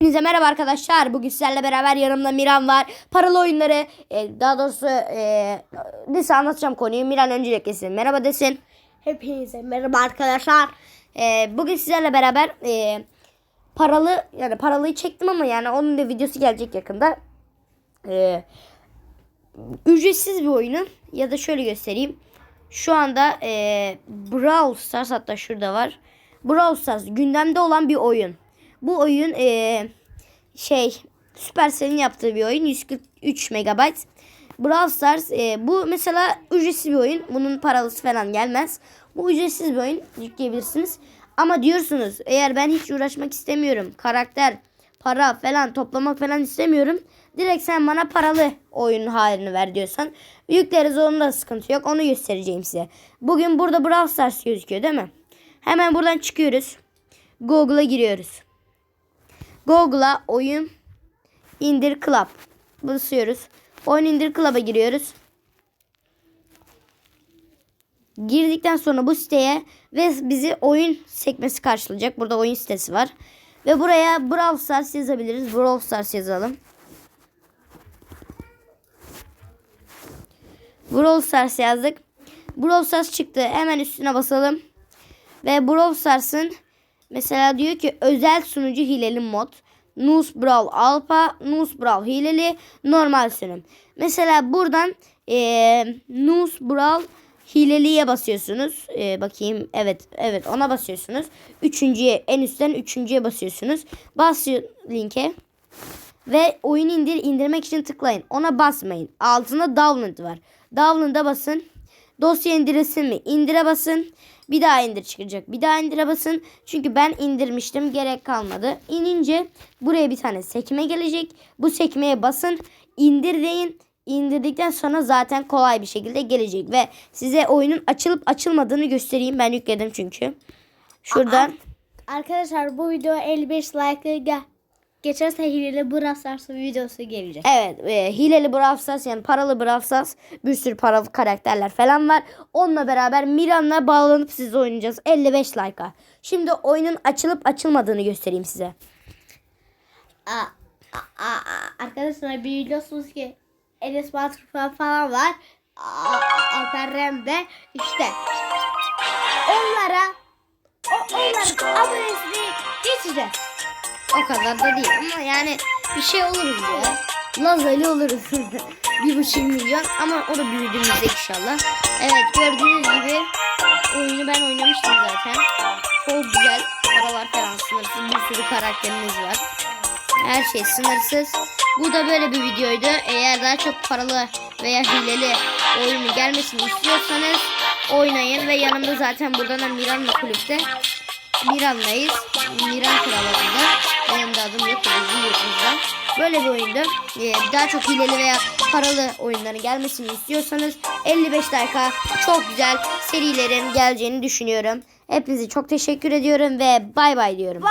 Hepinize merhaba arkadaşlar. Bugün sizlerle beraber yanımda Miran var. Paralı oyunları, e, daha doğrusu e, neyse anlatacağım konuyu. Miran öncelikle kesin. Merhaba desin. Hepinize merhaba arkadaşlar. E, bugün sizlerle beraber e, paralı, yani paralıyı çektim ama yani onun da videosu gelecek yakında. E, ücretsiz bir oyunu ya da şöyle göstereyim. Şu anda e, Brawl Stars hatta şurada var. Brawl Stars gündemde olan bir oyun. Bu oyun e, şey Supercell'in yaptığı bir oyun 143 MB. Brawl Stars e, bu mesela ücretsiz bir oyun. Bunun paralısı falan gelmez. Bu ücretsiz bir oyun yükleyebilirsiniz. Ama diyorsunuz eğer ben hiç uğraşmak istemiyorum. Karakter, para falan toplamak falan istemiyorum. Direkt sen bana paralı oyun halini ver diyorsan yükleriz onun da sıkıntı yok. Onu göstereceğim size. Bugün burada Brawl Stars gözüküyor değil mi? Hemen buradan çıkıyoruz. Google'a giriyoruz. Google'a oyun indir club basıyoruz. Oyun indir club'a giriyoruz. Girdikten sonra bu siteye ve bizi oyun sekmesi karşılayacak. Burada oyun sitesi var. Ve buraya Brawl Stars yazabiliriz. Brawl Stars yazalım. Brawl Stars yazdık. Brawl Stars çıktı. Hemen üstüne basalım. Ve Brawl Stars'ın mesela diyor ki özel sunucu hileli mod. Nus Brawl Alpha, Nus Brawl hileli, normal sürüm. Mesela buradan eee Nus Brawl hileliye basıyorsunuz. Eee, bakayım evet evet ona basıyorsunuz. Üçüncüye en üstten üçüncüye basıyorsunuz. Basıyor linke. Ve oyun indir indirmek için tıklayın. Ona basmayın. Altında download var. Download'a basın. Dosya indirilsin mi? İndire basın. Bir daha indir çıkacak. Bir daha indire basın. Çünkü ben indirmiştim. Gerek kalmadı. İnince buraya bir tane sekme gelecek. Bu sekmeye basın. İndir deyin. İndirdikten sonra zaten kolay bir şekilde gelecek. Ve size oyunun açılıp açılmadığını göstereyim. Ben yükledim çünkü. Şuradan. Arkadaşlar bu video 55 like gel. Geçerse hileli Brawl Stars videosu gelecek. Evet e, hileli Brawl Stars yani paralı Brawl Stars bir sürü paralı karakterler falan var. Onunla beraber Miran'la bağlanıp siz oynayacağız 55 like'a. Şimdi oyunun açılıp açılmadığını göstereyim size. Aa, aa, aa, arkadaşlar biliyorsunuz ki Enes Batur falan, var. Aa, Alper Rem'de işte onlara o, onların abonesini geçeceğiz. O kadar da değil ama yani bir şey oluruz ya. Lazali oluruz. bir buçuk milyon ama o da büyüdüğümüzde inşallah. Evet gördüğünüz gibi oyunu ben oynamıştım zaten. Çok güzel paralar falan sınırsız bir sürü karakterimiz var. Her şey sınırsız. Bu da böyle bir videoydu. Eğer daha çok paralı veya hileli oyunu gelmesini istiyorsanız oynayın ve yanımda zaten buradan da Miran'la kulüpte Miran'layız. Miran krallarında. Adım yok. Bizim yurtumuzda. Böyle bir oyundu. Ee, daha çok hileli veya paralı oyunların gelmesini istiyorsanız 55 dakika çok güzel serilerin geleceğini düşünüyorum. Hepinize çok teşekkür ediyorum ve bay bay diyorum.